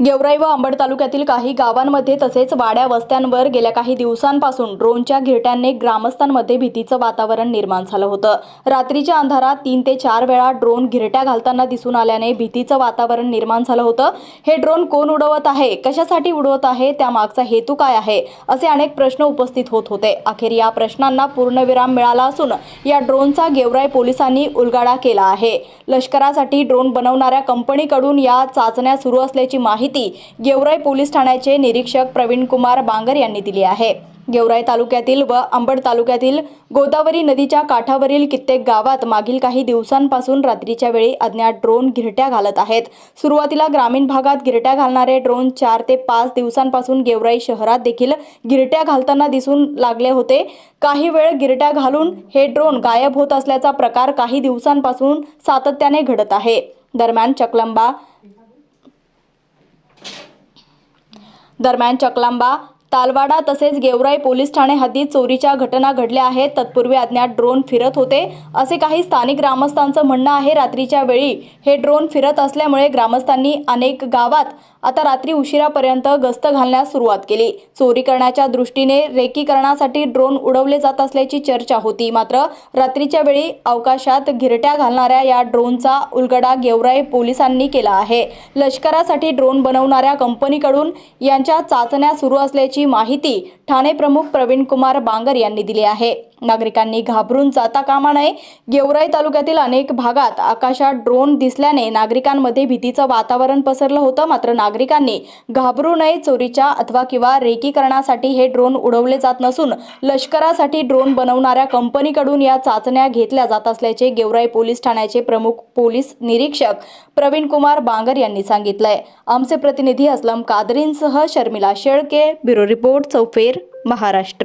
गेवराई व अंबड तालुक्यातील काही गावांमध्ये तसेच वाड्या वस्त्यांवर गेल्या काही दिवसांपासून ड्रोनच्या घिरट्यांनी ग्रामस्थांमध्ये भीतीचं वातावरण निर्माण झालं होतं. रात्रीच्या अंधारात तीन ते चार वेळा ड्रोन घिरट्या घालताना दिसून आल्याने भीतीचं वातावरण निर्माण झालं होतं. हे ड्रोन कोण उडवत आहे? कशासाठी उडवत आहे? त्यामागचा हेतू काय आहे? असे अनेक प्रश्न उपस्थित होत होते. अखेर या प्रश्नांना पूर्णविराम मिळाला असून या ड्रोनचा गेवराई पोलिसांनी उलगाडा केला आहे. लष्करासाठी ड्रोन बनवणाऱ्या कंपनीकडून या चाचण्या सुरू असल्याची माहिती गेवराई पोलीस ठाण्याचे निरीक्षक प्रवीण कुमार बांगर यांनी दिली आहे. गेवराई तालुक्यातील व अंबड तालुक्यातील गोदावरी नदीच्या काठावरील कित्येक गावात मागील काही दिवसांपासून रात्रीच्या वेळी अज्ञात ड्रोन गिरट्या घालत आहेत. सुरुवातीला ग्रामीण भागात गिरट्या घालणारे ड्रोन चार ते पाच दिवसांपासून गेवराई शहरात देखील गिरट्या घालताना दिसून लागले होते. काही वेळ गिरट्या घालून हे ड्रोन गायब होत असल्याचा प्रकार काही दिवसांपासून सातत्याने घडत आहे. दरम्यान चकलंबा दरम्यान चकलांबा तालवाडा तसेच गेवराई पोलीस ठाणे हद्दीत चोरीच्या घटना घडल्या आहेत. तत्पूर्वी अज्ञात ड्रोन फिरत होते. असे काही स्थानिक ग्रामस्थांचं म्हणणं आहे रात्रीच्या वेळी हे ड्रोन फिरत असल्यामुळे ग्रामस्थांनी अनेक गावात आता रात्री उशिरापर्यंत गस्त घालण्यास सुरुवात केली. चोरी करण्याच्या दृष्टीने रेकीकरणासाठी ड्रोन उडवले जात असल्याची चर्चा होती. मात्र रात्रीच्या वेळी अवकाशात गिरट्या घालणाऱ्या या ड्रोनचा उलगडा गेवराई पोलिसांनी केला आहे. लष्करासाठी ड्रोन बनवणाऱ्या कंपनीकडून यांच्या चाचण्या सुरू असल्याची माहिती ठाणे प्रमुख प्रवीण कुमार बांगर यांनी दिली आहे. नागरिकांनी घाबरून जाता कामा नये. गेवराई तालुक्यातील अनेक भागात आकाशात ड्रोन दिसल्याने नागरिकांमध्ये भीतीचं वातावरण पसरलं होतं. मात्र नागरिकांनी घाबरू नये चोरीच्या अथवा किंवा रेकीकरणासाठी हे ड्रोन उडवले जात नसून लष्करासाठी ड्रोन बनवणाऱ्या कंपनीकडून या चाचण्या घेतल्या जात असल्याचे गेवराई पोलीस ठाण्याचे प्रमुख पोलीस निरीक्षक प्रवीण कुमार बांगर यांनी सांगितलंय. आमचे प्रतिनिधी असलम कादरींसह शर्मिला शेळके ब्युरो रिपोर्ट चौफेर महाराष्ट्र.